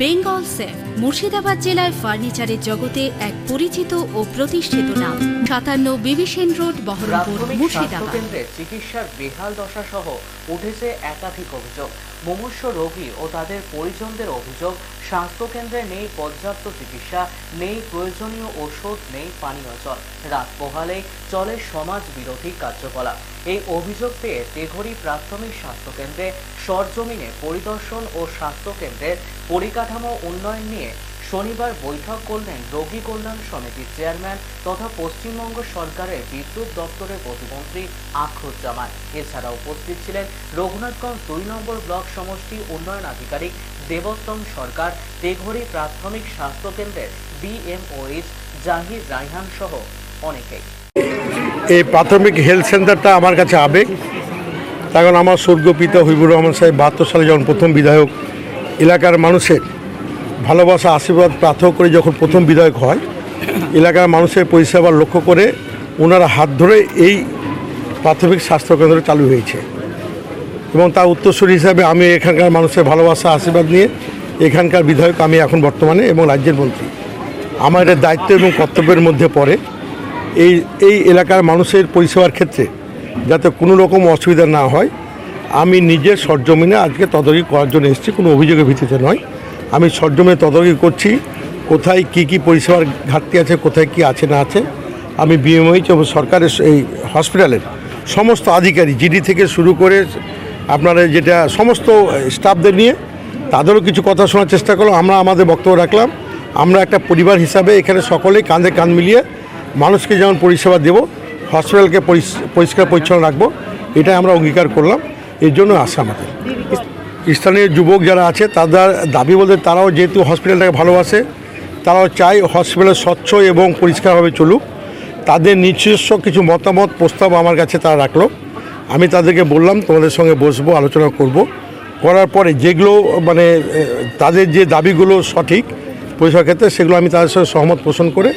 Bengal safe Murshidabad জেলায় ফার্নিচারের জগতে এক পরিচিত ও প্রতিষ্ঠিত নাম। সাতান্ন বিবিসেন রোড বহরমপুর মুর্শিদাবাদ। চিকিৎসার বেহাল দশা সহ উঠেছে একাধিক অভিযোগ। মুমূর্ষ রোগী ও তাদের পরিজনদের অভিযোগ স্বাস্থ্যকেন্দ্রে নেই পর্যাপ্ত চিকিৎসা, নেই প্রয়োজনীয় ওষুধ, নেই পানীয় জল। রাত পোহালে চলে সমাজ বিরোধী কার্যকলাপ। এই অভিযোগ পেয়ে তেঘরি প্রাথমিক স্বাস্থ্যকেন্দ্রে সরজমিনে পরিদর্শন ও স্বাস্থ্যকেন্দ্রের পরিকাঠামো উন্নয়ন নিয়ে শনিবার বৈঠক করলেন রোগী কল্যাণ সমিতির চেয়ারম্যান তথা পশ্চিমবঙ্গ সরকারের বিদ্যুৎ দপ্তরের প্রতিমন্ত্রী আখরুজ্জামান। এছাড়া উপস্থিত ছিলেন রঘুনাথগঞ্জ দুই নম্বর ব্লক সমষ্টি উন্নয়ন আধিকারিক দেবোত্তম সরকার, তেঘরি প্রাথমিক স্বাস্থ্যকেন্দ্রের বিএমওএইচ জাহির রাইহান সহ অনেকেই। এই প্রাথমিক হেলথ সেন্টারটা আমার কাছে আবেগ। কারণ আমার স্বর্গপিতা হিবুর রহমান সাহেব বাহাত্তর সালে যখন প্রথম বিধায়ক, এলাকার মানুষের ভালোবাসা, আশীর্বাদ, প্রার্থনা করে যখন প্রথম বিধায়ক হয়, এলাকার মানুষের পরিষেবা লক্ষ্য করে ওনারা হাত ধরে এই প্রাথমিক স্বাস্থ্যকেন্দ্র চালু হয়েছে। এবং তার উত্তরসূরি হিসাবে আমি এখানকার মানুষের ভালোবাসা, আশীর্বাদ নিয়ে এখানকার বিধায়ক আমি এখন বর্তমানে এবং রাজ্যের মন্ত্রী। আমার এটা দায়িত্ব এবং কর্তব্যের মধ্যে পড়ে। এই এই এলাকার মানুষের পরিষেবার ক্ষেত্রে যাতে কোনো রকম অসুবিধা না হয়, আমি নিজে সরজমিনে আজকে তদারকি করার জন্য এসেছি, কোনো অভিযোগের ভিত্তিতে নয়। আমি সরজমিনে তদারকি করছি, কোথায় কি কি পরিষেবার ঘাটতি আছে, কোথায় কি আছে, না আছে। আমি বিএমওইচ এবং সরকারের এই হসপিটালের সমস্ত আধিকারিক, জিডি থেকে শুরু করে আপনারা যেটা সমস্ত স্টাফদের নিয়ে, তাদেরও কিছু কথা শোনার চেষ্টা করলাম, আমরা আমাদের বক্তব্য রাখলাম। আমরা একটা পরিবার হিসাবে এখানে সকলেই কাঁধে কাঁধ মিলিয়ে মানুষকে যেমন পরিষেবা দেব, হসপিটালকে পরিষ্কার পরিচ্ছন্ন রাখব, এটাই আমরা অঙ্গীকার করলাম। এর জন্য আসা আমাদের। স্থানীয় যুবক যারা আছে, তাদের দাবি বলতে তারাও যেহেতু হসপিটালটাকে ভালোবাসে, তারাও চায় হসপিটাল স্বচ্ছ এবং পরিষ্কারভাবে চলুক। তাদের নিজস্ব কিছু মতামত, প্রস্তাব আমার কাছে তারা রাখল। আমি তাদেরকে বললাম তোমাদের সঙ্গে বসবো আলোচনা করব। করার পরে যেগুলো মানে তাদের যে দাবিগুলো সঠিক পরিষেবার ক্ষেত্রে সেগুলো আমি তাদের সঙ্গে সহমত পোষণ করে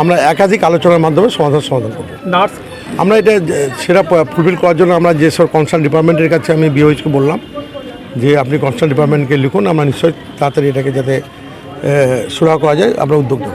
আমরা একাধিক আলোচনার মাধ্যমে সমাধান সমাধান করব। নার্স? আমরা এটা সেটা ফুলফিল করার জন্য আমরা যেসব কনসার্ন ডিপার্টমেন্টের কাছে আমি বিওএইচকে বললাম যে আপনি কনসার্ন ডিপার্টমেন্টকে লিখুন আমরা নিশ্চয়ই তাড়াতাড়ি এটাকে যাতে সুরাহা করা যায় আমরা উদ্যোগ নেব।